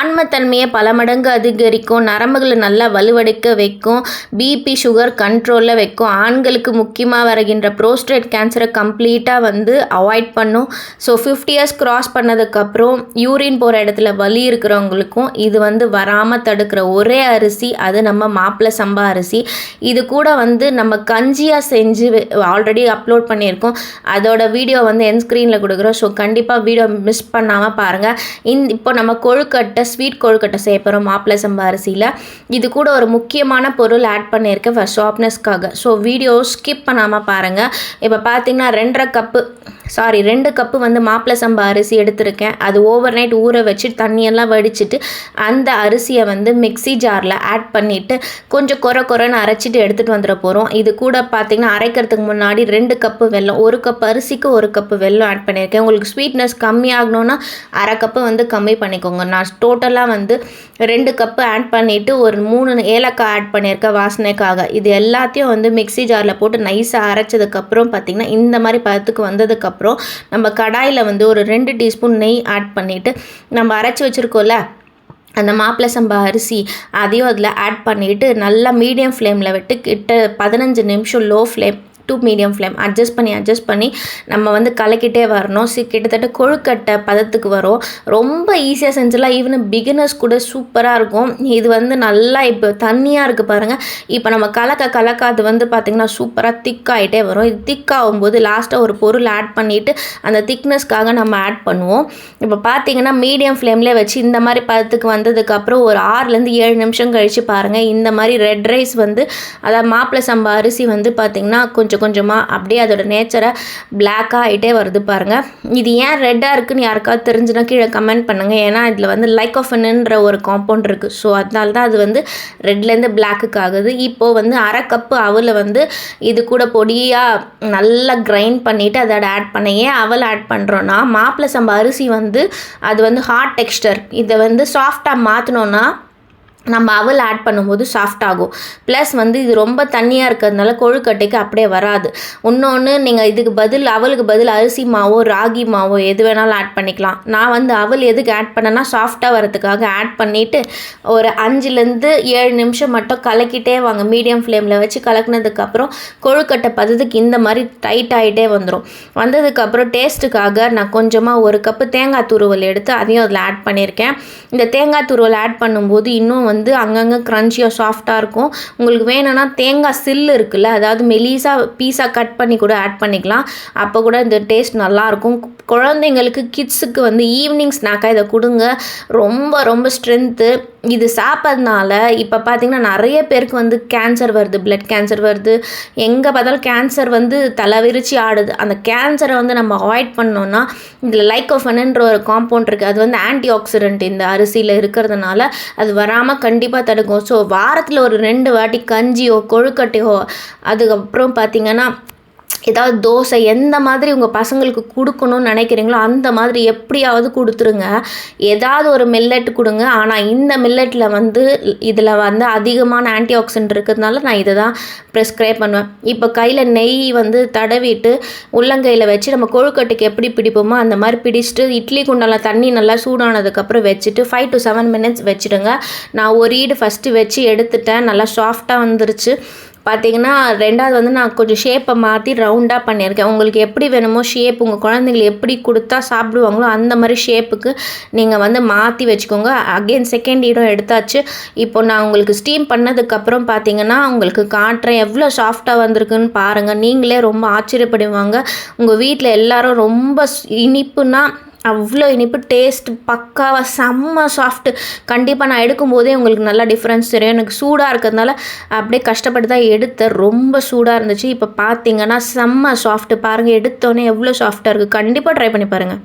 ஆன்மத்தன்மையை பல மடங்கு அதிகரிக்கும் நரம்புகளை நல்லா வலுவடைக்க வைக்கும் பிபி சுகர் கண்ட்ரோலில் வைக்கும். ஆண்களுக்கு முக்கியமாக வருகின்ற ப்ரோஸ்டேட் கேன்சரை கம்ப்ளீட்டாக வந்து அவாய்ட் பண்ணும். ஸோ ஃபிஃப்டி இயர்ஸ் க்ராஸ் பண்ணதுக்கப்புறம் யூரின் போகிற இடத்துல வலி இருக்கிறவங்களுக்கும் இது வந்து வராமல் தடுக்கிற ஒரே அரிசி அது நம்ம மாப்பிள்ளை சம்பா அரிசி. இது கூட வந்து நம்ம கஞ்சியாக செஞ்சு ஆல்ரெடி அப்லோட் பண்ணியிருக்கோம். அதோட வீடியோ வந்து என் ஸ்க்ரீனில் கொடுக்குறோம். ஸோ கண்டிப்பாக வீடியோ மிஸ் பண்ணாமல் பாருங்கள் இந்த இப்போ நம்ம கொழுக்கட்டை ஸ்வீட் கொழுக்கட்டை செய்ய போகிறோம் மாப்பிள்ளை சம்பா அரிசியில். இது கூட ஒரு முக்கியமான பொருள் ஆட் பண்ணியிருக்கேன் ஃபஸ்ட் ஷார்ப்னஸ்க்காக ஸோ வீடியோ ஸ்கிப் பண்ணாமல் பாருங்கள் இப்போ பார்த்தீங்கன்னா ரெண்டரை கப்பு சாரி ரெண்டு கப்பு வந்து மாப்பிள்ளை சம்பா அரிசி எடுத்திருக்கேன். அது ஓவர் நைட் ஊற வச்சு தண்ணியெல்லாம் வடிச்சிட்டு அந்த அரிசியை வந்து மிக்சி ஜாரில் ஆட் பண்ணிவிட்டு கொஞ்சம் குறை குறைன்னு அரைச்சிட்டு எடுத்துகிட்டு வந்துட போகிறோம் இது கூட பார்த்திங்கன்னா அரைக்கிறதுக்கு முன்னாடி ரெண்டு கப்பு வெல்லம் ஒரு கப் அரிசிக்கு ஒரு கப்பு வெல்லம் ஆட் பண்ணியிருக்கேன். உங்களுக்கு ஸ்வீட்னஸ் கம்மியாகணும்னா அரை கப்பு வந்து கம்மி பண்ணிக்கோங்க. நான் டோட்டலாக வந்து ரெண்டு கப்பு ஆட் பண்ணிவிட்டு ஒரு மூணு ஏலக்காய் ஆட் பண்ணியிருக்கேன் வாசனைக்காக. இது எல்லாத்தையும் வந்து மிக்சி ஜாரில் போட்டு நைஸாக அரைச்சதுக்கப்புறம் பார்த்திங்கன்னா இந்த மாதிரி பதத்துக்கு வந்ததுக்கப்புறம் நம்ம கடாயில் வந்து ஒரு ரெண்டு டீஸ்பூன் நெய் ஆட் பண்ணிவிட்டு நம்ம அரைச்சி வச்சுருக்கோம்ல அந்த மாப்பிள்ளை சம்பா அரிசி அதையும் அதில் ஆட் பண்ணிவிட்டு நல்லா மீடியம் ஃப்ளேமில் விட்டு கிட்ட பதினஞ்சு நிமிஷம் low flame to medium flame adjust பண்ணி அட்ஜஸ்ட் பண்ணி நம்ம வந்து கலக்கிட்டே வரணும். சி கிட்டத்தட்ட கொழுக்கட்டை பதத்துக்கு வரும். ரொம்ப ஈஸியாக செஞ்சிடலாம். ஈவன் பிகினர்ஸ் கூட சூப்பராக இருக்கும். இது வந்து நல்லா இப்போ தண்ணியாக இருக்குது பாருங்கள் இப்போ நம்ம கலக்க கலக்க அது வந்து பார்த்திங்கன்னா சூப்பராக திக்காகிட்டே வரும். இது திக்காகும் போது லாஸ்ட்டாக ஒரு பொருள் ஆட் பண்ணிவிட்டு அந்த திக்னஸ்க்காக நம்ம ஆட் பண்ணுவோம். இப்போ பார்த்தீங்கன்னா மீடியம் ஃப்ளேம்லேயே வச்சு இந்த மாதிரி பதத்துக்கு வந்ததுக்கப்புறம் ஒரு ஆறுலேருந்து ஏழு நிமிஷம் கழித்து பாருங்கள் இந்த மாதிரி ரெட் ரைஸ் வந்து அதாவது மாப்பிள்ளை சம்பா அரிசி வந்து பார்த்திங்கன்னா கொஞ்சம் கொஞ்சம் கொஞ்சமாக அப்படியே அதோட நேச்சரை பிளாக்காக ஆகிட்டே வருது பாருங்கள் இது ஏன் ரெட்டாக இருக்குதுன்னு யாருக்காவது தெரிஞ்சுனா கீழே கமெண்ட் பண்ணுங்கள் ஏன்னா இதில் வந்து லைக்கோஃபனுன்ற ஒரு காம்பவுண்ட் இருக்குது ஸோ அதனால தான் அது வந்து ரெட்லேருந்து பிளாக்குக்கு ஆகுது. இப்போது வந்து அரை கப்பு அவலை வந்து இது கூட பொடியாக நல்லா கிரைண்ட் பண்ணிவிட்டு அதோட ஆட் பண்ண ஏன் அவல் ஆட் பண்ணுறோன்னா மாப்பிள்ளை சம்பா அரிசி வந்து அது வந்து ஹார்ட் டெக்ஸ்டர் இதை வந்து சாஃப்டாக மாற்றினோன்னா நம்ம அவல் ஆட் பண்ணும்போது சாஃப்ட் ஆகும். ப்ளஸ் வந்து இது ரொம்ப தண்ணியாக இருக்கிறதுனால கொழுக்கட்டைக்கு அப்படியே வராது. இன்னொன்று நீங்கள் இதுக்கு பதில் அவலுக்கு பதில் அரிசி மாவோ ராகி மாவோ எது வேணாலும் ஆட் பண்ணிக்கலாம். நான் வந்து அவல் எதுக்கு ஆட் பண்ணேன்னா சாஃப்டாக வரதுக்காக ஆட் பண்ணிவிட்டு ஒரு அஞ்சுலேருந்து ஏழு நிமிஷம் மட்டும் கலக்கிட்டே வாங்க. மீடியம் ஃப்ளேமில் வச்சு கலக்கினதுக்கப்புறம் கொழுக்கட்டை பதத்துக்கு இந்த மாதிரி டைட் ஆகிட்டே வந்துடும் வந்ததுக்கப்புறம் டேஸ்ட்டுக்காக நான் கொஞ்சமாக ஒரு கப்பு தேங்காய் துருவல் எடுத்து அதையும் அதில் ஆட் பண்ணியிருக்கேன். இந்த தேங்காய் துருவல் ஆட் பண்ணும்போது இன்னும் வந்து வந்து அங்கங்கே க்ரன்ச்சியாக சாஃப்டாக இருக்கும். உங்களுக்கு வேணும்னா தேங்காய் சில்லு இருக்குல்ல அதாவது மெலிசாக பீஸாக கட் பண்ணி கூட ஆட் பண்ணிக்கலாம். அப்போ கூட இந்த டேஸ்ட் நல்லாயிருக்கும் குழந்தைங்களுக்கு கிட்ஸுக்கு வந்து ஈவினிங் ஸ்நாக்காக இதை கொடுங்க. ரொம்ப ரொம்ப ஸ்ட்ரென்த்து இது சாப்பிட்றதுனால இப்போ பார்த்திங்கன்னா நிறைய பேருக்கு வந்து கேன்சர் வருது பிளட் கேன்சர் வருது. எங்கே பார்த்தாலும் கேன்சர் வந்து தலைவிரிச்சு ஆடுது. அந்த கேன்சரை வந்து நம்ம அவாய்ட் பண்ணோன்னா இதில் லைக்கோஃபனுன்ற ஒரு காம்பவுண்ட் இருக்குது அது வந்து ஆன்டி ஆக்சிடென்ட் இந்த அரிசியில் இருக்கிறதுனால அது வராமல் கண்டிப்பாக தடுக்கும். ஸோ வாரத்தில் ஒரு ரெண்டு வாட்டி கஞ்சியோ கொழுக்கட்டையோ அதுக்கப்புறம் பார்த்திங்கன்னா ஏதாவது தோசை எந்த மாதிரி உங்கள் பசங்களுக்கு கொடுக்கணும்னு நினைக்கிறீங்களோ அந்த மாதிரி எப்படியாவது கொடுத்துருங்க. ஏதாவது ஒரு மில்லட் கொடுங்க. ஆனால் இந்த மில்லட்டில் வந்து இதில் வந்து அதிகமான ஆன்டி ஆக்சிடென்ட் இருக்கிறதுனால நான் இதை தான் ப்ரெஸ்கிரைப் பண்ணுவேன். இப்போ கையில் நெய் வந்து தடவிட்டு உள்ளங்கையில் வச்சு நம்ம கொழுக்கட்டைக்கு எப்படி பிடிப்போமோ அந்த மாதிரி பிடிச்சிட்டு இட்லி குண்டால் தண்ணி நல்லா சூடானதுக்கப்புறம் வச்சுட்டு ஃபைவ் டு செவன் மினிட்ஸ் வச்சுடுங்க. நான் ஒரு ஈடு ஃபஸ்ட்டு வச்சு எடுத்துட்டேன். நல்லா சாஃப்டாக வந்துருச்சு. பார்த்தீங்கன்னா ரெண்டாவது வந்து நான் கொஞ்சம் ஷேப்பை மாற்றி ரவுண்டாக பண்ணியிருக்கேன். உங்களுக்கு எப்படி வேணுமோ ஷேப் உங்கள் குழந்தைங்களுக்கு எப்படி கொடுத்தா சாப்பிடுவாங்களோ அந்த மாதிரி ஷேப்புக்கு நீங்கள் வந்து மாற்றி வச்சுக்கோங்க. அகெயின் செகண்ட் இடம் எடுத்தாச்சு. இப்போ நான் உங்களுக்கு ஸ்டீம் பண்ணதுக்கப்புறம் பார்த்தீங்கன்னா உங்களுக்கு காட்டுறேன் எவ்வளோ சாஃப்டாக வந்திருக்குன்னு பாருங்கள் நீங்களே ரொம்ப ஆச்சரியப்படுவாங்க. உங்கள் வீட்டில் எல்லோரும் ரொம்ப இனிப்புனா அவ்வளோ இனிப்பு டேஸ்ட் பக்காவாக செம்ம சாஃப்ட்டு கண்டிப்பாக நான் எடுக்கும்போதே உங்களுக்கு நல்லா டிஃப்ரென்ஸ் தெரியும். எனக்கு சூடாக இருக்கிறதுனால அப்படியே கஷ்டப்பட்டு தான் எடுத்தேன். ரொம்ப சூடாக இருந்துச்சு. இப்போ பார்த்தீங்கன்னா செம்ம சாஃப்ட்டு பாருங்கள் எடுத்தோன்னே எவ்வளோ சாஃப்ட்டாக இருக்குது கண்டிப்பாக ட்ரை பண்ணி பாருங்கள்